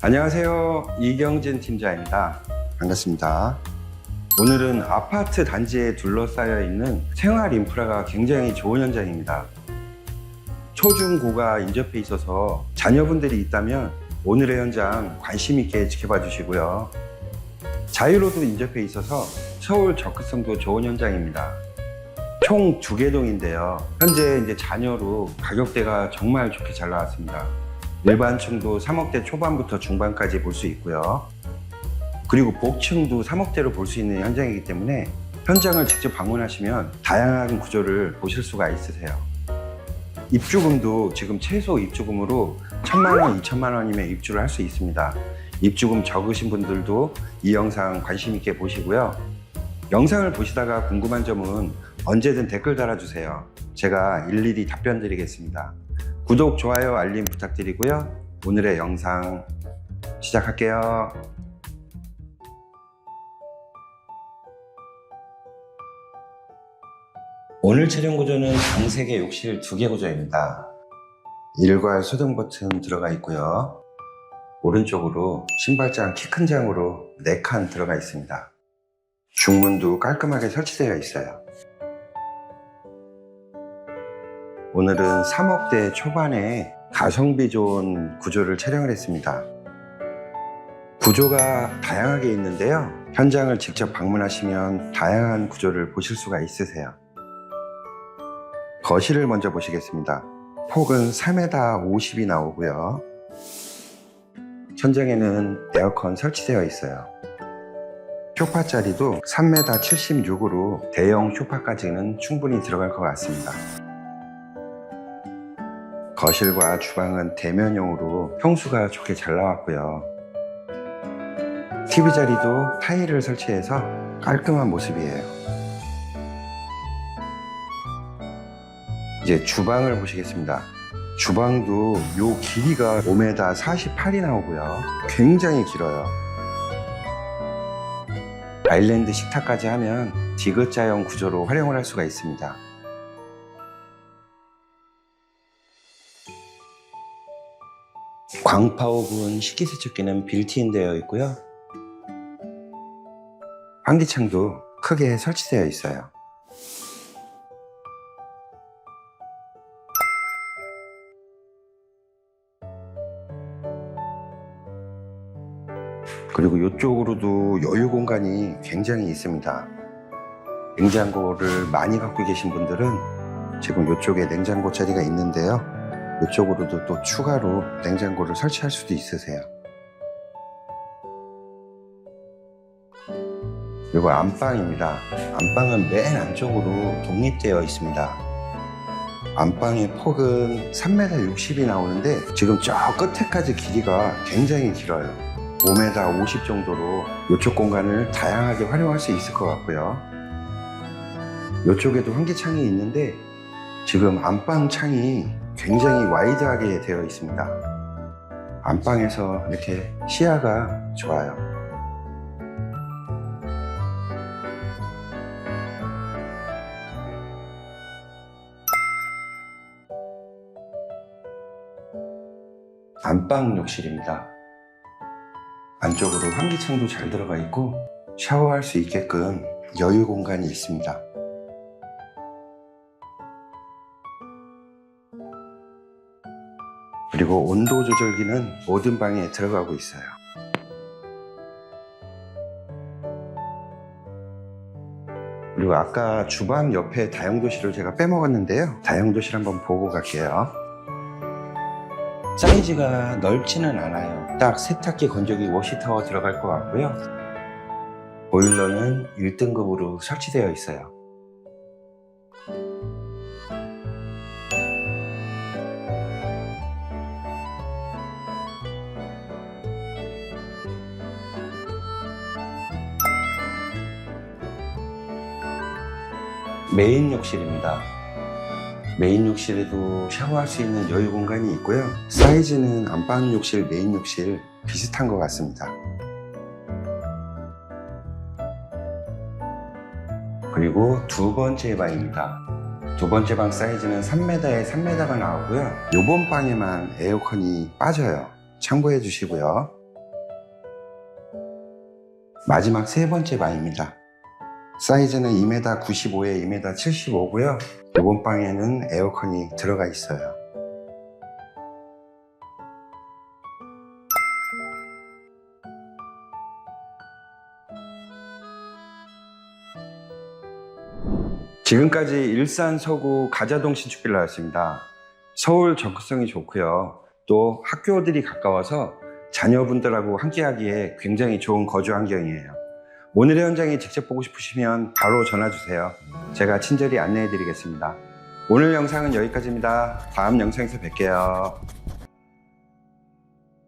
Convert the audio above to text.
안녕하세요. 이경진 팀장입니다. 반갑습니다. 오늘은 아파트 단지에 둘러싸여 있는 생활 인프라가 굉장히 좋은 현장입니다. 초중고가 인접해 있어서 자녀분들이 있다면 오늘의 현장 관심 있게 지켜봐 주시고요. 자유로도 인접해 있어서 서울 접근성도 좋은 현장입니다. 총 두 개 동인데요. 현재 이제 자녀로 가격대가 정말 좋게 잘 나왔습니다. 일반층도 3억대 초반부터 중반까지 볼 수 있고요. 그리고 복층도 3억대로 볼 수 있는 현장이기 때문에 현장을 직접 방문하시면 다양한 구조를 보실 수가 있으세요. 입주금도 지금 최소 입주금으로 1천만 원, 2천만 원이면 입주를 할 수 있습니다. 입주금 적으신 분들도 이 영상 관심 있게 보시고요. 영상을 보시다가 궁금한 점은 언제든 댓글 달아주세요. 제가 일일이 답변 드리겠습니다. 구독, 좋아요, 알림 부탁드리고요. 오늘의 영상 시작할게요. 오늘 촬영 구조는 방 3개, 욕실 2개 구조입니다. 일괄 소등 버튼 들어가 있고요. 오른쪽으로 신발장 키 큰 장으로 4칸 들어가 있습니다. 중문도 깔끔하게 설치되어 있어요. 오늘은 3억대 초반에 가성비 좋은 구조를 촬영을 했습니다. 구조가 다양하게 있는데요. 현장을 직접 방문하시면 다양한 구조를 보실 수가 있으세요. 거실을 먼저 보시겠습니다. 폭은 3m 50이 나오고요. 현장에는 에어컨 설치되어 있어요. 쇼파 자리도 3m 76으로 대형 쇼파까지는 충분히 들어갈 것 같습니다. 거실과 주방은 대면용으로 평수가 좋게 잘 나왔고요. TV 자리도 타일을 설치해서 깔끔한 모습이에요. 이제 주방을 보시겠습니다. 주방도 요 길이가 5m 48이 나오고요. 굉장히 길어요. 아일랜드 식탁까지 하면 디귿자형 구조로 활용을 할 수가 있습니다. 광파 오븐 식기세척기는 빌트인 되어 있고요. 환기창도 크게 설치되어 있어요. 그리고 이쪽으로도 여유 공간이 굉장히 있습니다. 냉장고를 많이 갖고 계신 분들은 지금 이쪽에 냉장고 자리가 있는데요. 이쪽으로도 또 추가로 냉장고를 설치할 수도 있으세요. 그리고 안방입니다. 안방은 맨 안쪽으로 독립되어 있습니다. 안방의 폭은 3m 60이 나오는데 지금 저 끝에까지 길이가 굉장히 길어요. 5m 50 정도로 이쪽 공간을 다양하게 활용할 수 있을 것 같고요. 이쪽에도 환기창이 있는데 지금 안방 창이 굉장히 와이드하게 되어 있습니다. 안방에서 이렇게 시야가 좋아요. 안방 욕실입니다. 안쪽으로 환기창도 잘 들어가 있고 샤워할 수 있게끔 여유 공간이 있습니다. 그리고 온도 조절기는 모든 방에 들어가고 있어요. 그리고 아까 주방 옆에 다용도실을 제가 빼먹었는데요. 다용도실 한번 보고 갈게요. 사이즈가 넓지는 않아요. 딱 세탁기, 건조기, 워시타워 들어갈 것 같고요. 보일러는 1등급으로 설치되어 있어요. 메인 욕실입니다. 메인 욕실에도 샤워할 수 있는 여유 공간이 있고요. 사이즈는 안방 욕실, 메인 욕실 비슷한 것 같습니다. 그리고 두 번째 방입니다. 두 번째 방 사이즈는 3m에 3m가 나오고요. 요번 방에만 에어컨이 빠져요. 참고해 주시고요. 마지막 세 번째 방입니다. 사이즈는 2m 95에 2m 75고요. 이번 방에는 에어컨이 들어가 있어요. 지금까지 일산 서구 가자동 신축빌라였습니다. 서울 접근성이 좋고요. 또 학교들이 가까워서 자녀분들하고 함께 하기에 굉장히 좋은 거주 환경이에요. 오늘의 현장에 직접 보고 싶으시면 바로 전화 주세요. 제가 친절히 안내해 드리겠습니다. 오늘 영상은 여기까지입니다. 다음 영상에서 뵐게요.